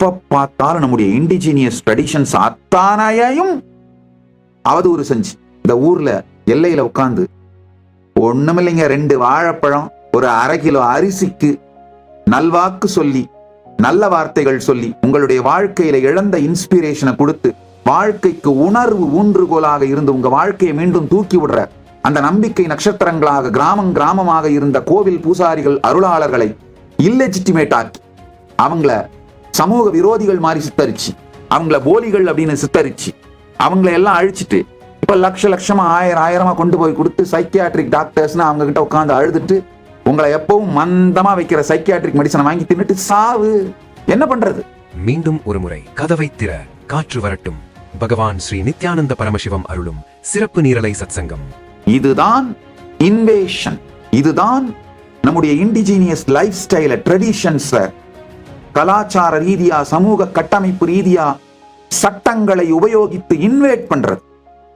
எப்ப பார்த்தாலும் நம்முடைய இண்டிஜினியஸ் ட்ரெடிஷன்ஸ் அத்தானையையும் அவதூறு செஞ்சு இந்த ஊர்ல எல்லையில உட்காந்து ஒண்ணுமில்லைங்க ரெண்டு வாழைப்பழம் ஒரு அரை கிலோ அரிசிக்கு நல்வாக்கு சொல்லி நல்ல வார்த்தைகள் சொல்லி உங்களுடைய வாழ்க்கையில இழந்த இன்ஸ்பிரேஷனை கொடுத்து வாழ்க்கைக்கு உணர்வு ஊன்றுகோலாக இருந்து உங்க வாழ்க்கையை மீண்டும் தூக்கி விடுற அந்த நம்பிக்கை நட்சத்திரங்களாக கிராமம் கிராமமாக இருந்த கோவில் பூசாரிகள் அருளாளர்களை இல்லெஜிட்டிமேட் ஆக்கி அவங்கள சமூக விரோதிகள் மாதிரி சித்தரிச்சு அவங்கள போலிகள் அப்படின்னு சித்தரிச்சு அவங்கள எல்லாம் அழிச்சிட்டு இப்ப லட்ச லட்சமா ஆயிரம் ஆயிரமா கொண்டு போய் கொடுத்து சைக்கியாட்ரிக் டாக்டர்ஸ்னு அவங்க கிட்ட உட்காந்து அழுதுட்டு உங்களை எப்பவும் மந்தமா வைக்கிற சைக்கியாட்ரிக் மெடிசனை வாங்கி தின்னுட்டு சாவு. என்ன பண்றது? மீண்டும் ஒருமுறை கதவை திற காற்று வரட்டும். பகவான் ஸ்ரீ நித்யானந்த பரமசிவம் அருளும் சிறப்பு நீரலை சத்சங்கம். இதுதான் இன்வேஷன் இதுதான் நம்முடைய இண்டிஜினியஸ் லைஃப் ஸ்டைல ட்ரெடிஷன்ஸ கலாச்சார ரீதியா சமூக கட்டமைப்பு ரீதியா சட்டங்களை உபயோகித்து இன்வேட் பண்றது.